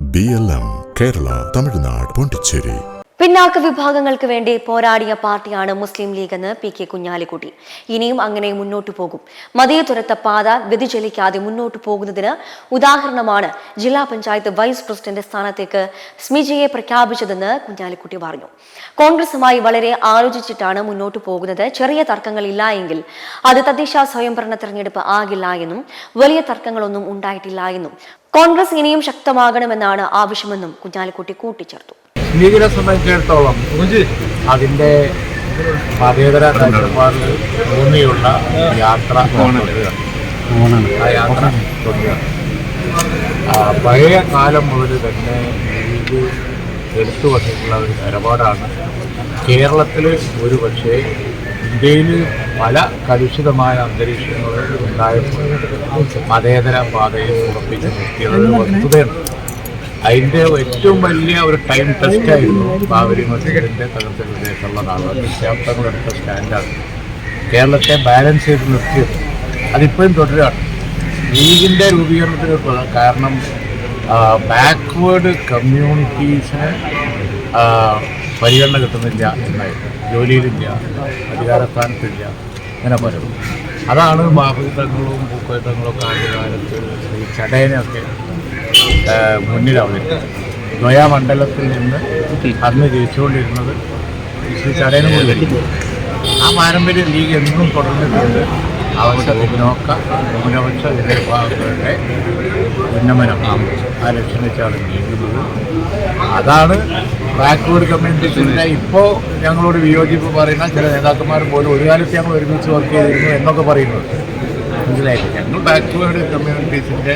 B L M Kerala Tamil Nadu Pondicherry പിന്നാക്ക വിഭാഗങ്ങൾക്ക് വേണ്ടി പോരാടിയ പാർട്ടിയാണ് മുസ്ലിം ലീഗ് എന്ന് പി കെ കുഞ്ഞാലിക്കുട്ടി. ഇനിയും അങ്ങനെ മുന്നോട്ടു പോകും. മതിയെ തുരത്ത പാത വ്യതിചലിക്കാതെ മുന്നോട്ടു പോകുന്നതിന് ഉദാഹരണമാണ് ജില്ലാ പഞ്ചായത്ത് വൈസ് പ്രസിഡന്റ് സ്ഥാനത്തേക്ക് സ്മിജയെ പ്രഖ്യാപിച്ചതെന്ന് കുഞ്ഞാലിക്കുട്ടി പറഞ്ഞു. കോൺഗ്രസുമായി വളരെ ആലോചിച്ചിട്ടാണ് മുന്നോട്ടു പോകുന്നത്. ചെറിയ തർക്കങ്ങൾ ഇല്ല എങ്കിൽ അത് തദ്ദേശ സ്വയംഭരണ തെരഞ്ഞെടുപ്പ് ആകില്ല എന്നും വലിയ തർക്കങ്ങളൊന്നും ഉണ്ടായിട്ടില്ല എന്നും കോൺഗ്രസ് ഇനിയും ശക്തമാകണമെന്നാണ് ആവശ്യമെന്നും കുഞ്ഞാലിക്കുട്ടി കൂട്ടിച്ചേർത്തു. ലീഗിനെ സംബന്ധിച്ചിടത്തോളം അതിന്റെ മതേതര കാഴ്ചപ്പാടിൽ ഊന്നിയുള്ള യാത്ര. ആ യാത്ര. പഴയ കാലം മുതൽ തന്നെ ലീഗ് എടുത്തു വന്നിട്ടുള്ള ഒരു നിലപാടാണ്. കേരളത്തിൽ ഒരു പക്ഷേ ഇന്ത്യയിൽ പല കലുഷിതമായ അന്തരീക്ഷങ്ങൾ ഉണ്ടായപ്പോൾ മതേതര പാതയിൽ ഉറപ്പിച്ച് നിർത്തിയത് വസ്തുതയാണ് അതിന്റെ ഏറ്റവും വലിയ ഒരു ടൈം ടെസ്റ്റ് ആയിരുന്നു ബാബരി മസ്ജിദിന്റെ വിദേശമുള്ള നാളുകൾ വിദ്യാർത്ഥികളെടുത്ത സ്റ്റാൻഡാണ്. കേരളത്തെ ബാലൻസ് ചെയ്ത് നിർത്തിയത്. അതിപ്പോഴും തുടരുകയാണ്. ലീഗിന്റെ രൂപീകരണത്തിന് കാരണം ബാക്ക്വേർഡ് കമ്മ്യൂണിറ്റീസിന് പരിഗണന കിട്ടുന്നില്ല എന്നായിരുന്നു. ജോലിയിലില്ല അധികാരസ്ഥാനത്തില്ല. അങ്ങനെ പലതും അതാണ് ബാഹുതങ്ങളും ഒക്കെ ആദ്യകാലത്ത് ഈ ചടയനൊക്കെ മുന്നിൽ അവതരിപ്പിച്ചത് ദ്വയാമണ്ഡലത്തിൽ നിന്ന് അന്ന് ജയിച്ചുകൊണ്ടിരുന്നത് ശ്രീ ചടയനും കൂടി ആ പാരമ്പര്യം ലീഗ് എന്നും തുടർന്നിട്ടുണ്ട്. പിന്നോക്ക ന്യൂനപക്ഷ ജനവിഭാഗങ്ങളുടെ ഉന്നമനം ആ അതാണ് ബാക്ക്വേർഡ് കമ്മ്യൂണിറ്റീസിന്റെ ഇപ്പോൾ ഞങ്ങളോട് വിയോജിപ്പ് പറയുന്ന ചില നേതാക്കന്മാർ പോലും ഒരു കാലത്ത് ഞങ്ങൾ ഒരുമിച്ച് വർക്ക് ചെയ്തിരുന്നു എന്നൊക്കെ പറയുന്നത്. മനസ്സിലായില്ല? ഞങ്ങൾ ബാക്ക്വേർഡ് കമ്മ്യൂണിറ്റീസിന്റെ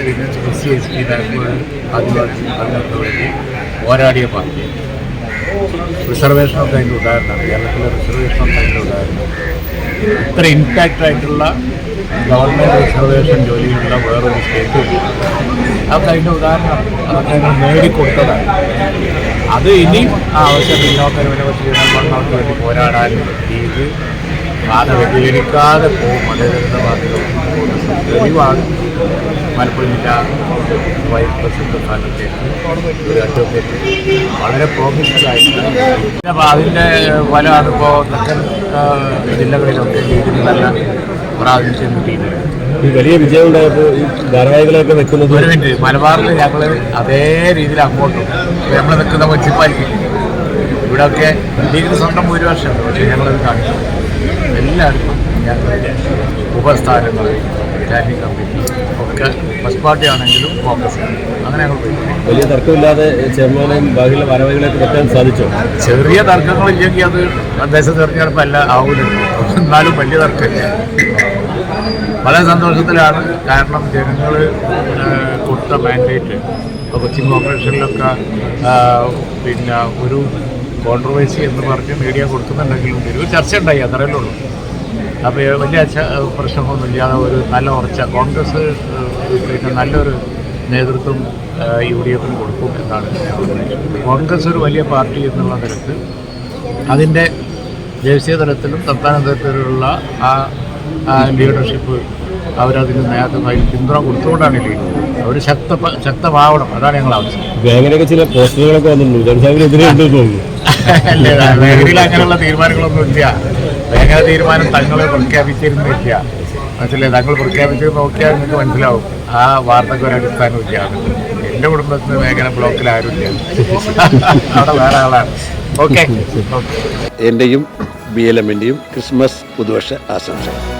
എസ് സി വേണ്ടി പോരാടിയ പാർട്ടി. റിസർവേഷനൊക്കെ അതിന്റെ ഉദാഹരണമാണ് കേരളത്തിലെ റിസർവേഷനൊക്കെ അതിന്റെ ഉദാഹരണം ഇത്ര ഇമ്പാക്റ്റ് ആയിട്ടുള്ള ഗവൺമെന്റ് റിസർവേഷൻ ജോലിയുള്ള വേറൊരു സ്റ്റേറ്റ് അതൊക്കെ അതിന്റെ ഉദാഹരണമാണ്. അതൊക്കെ അതിന് നേടിക്കൊടുത്തതാണ്. അത് ഇനിയും ആ ആവശ്യം പിന്നോക്ക വെച്ച് ജനങ്ങൾക്ക് വേണ്ടി പോരാടാനും ഇത് ബാധ വ്യതിചരിക്കാതെ പോകും. അതേ പോകുന്ന തെളിവാണ്. മലപ്പുറം ജില്ലാ വൈസ് പ്രസിഡന്റ് സ്ഥാനത്തേക്ക് ഒരു അഡ്വക്കേറ്റ്. വളരെ പ്രോഫഷണലായിട്ട് അപ്പോൾ അതിന്റെ ഫലം അതിപ്പോൾ തെക്കൻ ജില്ലകളിലൊക്കെ ലീഗിന് നല്ല പ്രാതിനിധ്യം കിട്ടിയിട്ടുണ്ട് ഈ വലിയ വിജയം ഉണ്ടായപ്പോൾ ഈ ധാരാവാഹികളെയൊക്കെ വെക്കുന്നത് ഒരു മിനിറ്റ് മലബാറിൽ ഞങ്ങൾ അതേ രീതിയിൽ അങ്ങോട്ടും. നമ്മൾ നിൽക്കുന്ന മുനിസിപ്പാലിറ്റി ഇവിടെയൊക്കെ ലീഗിന് സ്വന്തം ഭൂരിപക്ഷമുണ്ട് പക്ഷേ ഞങ്ങളത് കാണിച്ചു. എല്ലാവർക്കും ഞങ്ങളുടെ ഉപസ്ഥാനങ്ങൾ സ്റ്റാൻഡിംഗ് കമ്മിറ്റി ഒക്കെ ഫസ്റ്റ് പാർട്ടി ആണെങ്കിലും കോൺഗ്രസ് അങ്ങനെ ഞങ്ങൾ വലിയ തർക്കമില്ലാതെ ചെയർമാനെയും ബാക്കിയുള്ള ഭാരവാഹികളെയൊക്കെ വെക്കാൻ സാധിച്ചു? ചെറിയ തർക്കങ്ങളില്ലെങ്കിൽ അത് തദ്ദേശ തെരഞ്ഞെടുപ്പ് അല്ല ആവൂല. എന്നാലും വലിയ തർക്കമില്ല. വളരെ സന്തോഷത്തിലാണ്. കാരണം ജനങ്ങൾ കൊടുത്ത മാൻഡേറ്റ് ഇപ്പോൾ കൊച്ചിൻ കോർപ്പറേഷനിലൊക്കെ പിന്നെ ഒരു കോൺട്രവേഴ്സി എന്ന് പറഞ്ഞ് മീഡിയ കൊടുക്കുന്നുണ്ടെങ്കിലും ഒരു ചർച്ച ഉണ്ടായി അത്രയല്ലേ ഉള്ളൂ. അപ്പോൾ വലിയ ഇല്ലാതെ ഒരു നല്ല ഉറച്ച കോൺഗ്രസ് നല്ലൊരു നേതൃത്വം യു ഡി എഫിന് കൊടുക്കും എന്നാണ് കോൺഗ്രസ് ഒരു വലിയ പാർട്ടി എന്നുള്ള നിലയ്ക്ക് അതിന്റെ ദേശീയ തലത്തിലും സംസ്ഥാന തലത്തിലുള്ള ആ ആ ലീഡർഷിപ്പ് അവരതിന് നേതൃത്വമായി പിന്തുണ കൊടുത്തുകൊണ്ടാണ് ലീഡ് അവർ ശക്ത ശക്തമാവണം. അതാണ് ഞങ്ങൾ ആവശ്യം അങ്ങനെയൊക്കെ ചില പോസ്റ്റുകളൊക്കെ വന്നിട്ടുണ്ട്. മേഖലയിൽ അങ്ങനെയുള്ള തീരുമാനങ്ങളൊന്നും ഇല്ല. മേഖല തീരുമാനം തങ്ങൾ പ്രഖ്യാപിച്ചിരുന്നില്ല മനസ്സിലായി? തങ്ങൾ പ്രഖ്യാപിച്ചത് നോക്കിയാൽ നിങ്ങൾക്ക് മനസ്സിലാവും. ആ വാർത്തക്ക് ഒരു അടിസ്ഥാനമില്ല എന്റെ കുടുംബത്തിന് മേഖല ബ്ലോക്കിൽ ആരുമില്ല അവിടെ വേറെ ആളാണ്. ഓക്കെ. ഓക്കെ. എന്റെയും ബി എൽ എമ്മിന്റെയും ക്രിസ്മസ് പുതുവർഷ ആശംസകൾ.